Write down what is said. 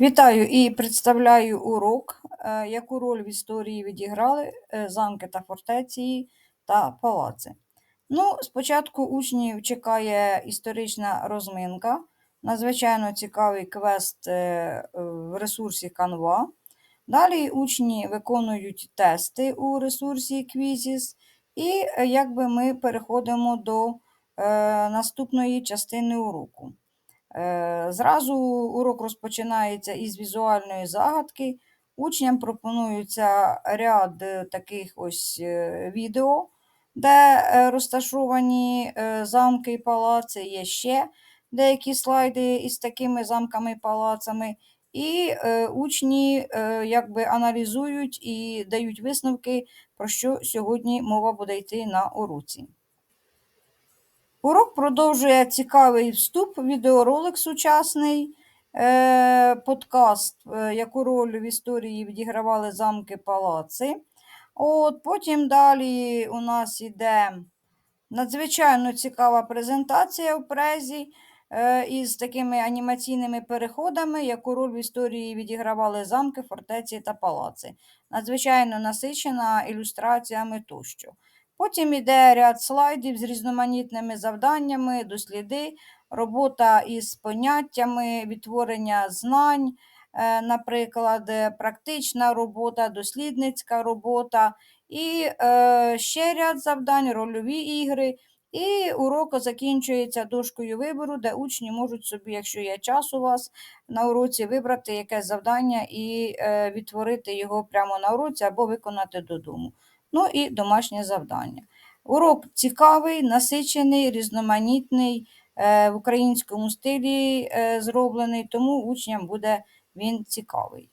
Вітаю і представляю урок, е, яку роль в історії відіграли е, замки та фортеці та палаци. Ну, спочатку учнів чекає історична розминка, надзвичайно цікавий квест е, в ресурсі Canva. Далі учні виконують тести у ресурсі Quizzes, і якби ми переходимо до наступної частини уроку. Е, Зразу урок розпочинається із візуальної загадки. Учням пропонується ряд е, таких ось е, відео, де розташовані замки і палаци. Є ще деякі слайди із такими замками і палацами. І учні якби аналізують і дають висновки, про що сьогодні мова буде йти на уроці. Урок продовжує цікавий вступ, відеоролик сучасний, е, подкаст, е, яку роль в історії відігравали замки палаци. От, Потім далі у нас йде надзвичайно цікава презентація в презі е, із такими анімаційними переходами, яку роль в історії відігравали замки, фортеці та палаци. Надзвичайно насичена ілюстраціями тощо. Потім йде ряд слайдів з різноманітними завданнями, досліди, робота із поняттями, відтворення знань, е, наприклад, е, практична робота, дослідницька робота, і е, ще ряд завдань, рольові ігри. І урок закінчується дошкою вибору, де учні можуть собі, якщо є час у вас на уроці, вибрати якесь завдання і відтворити його прямо на уроці або виконати додому. Ну і домашнє завдання. Урок цікавий, насичений, різноманітний, е, в українському стилі е, зроблений, тому учням буде він цікавий.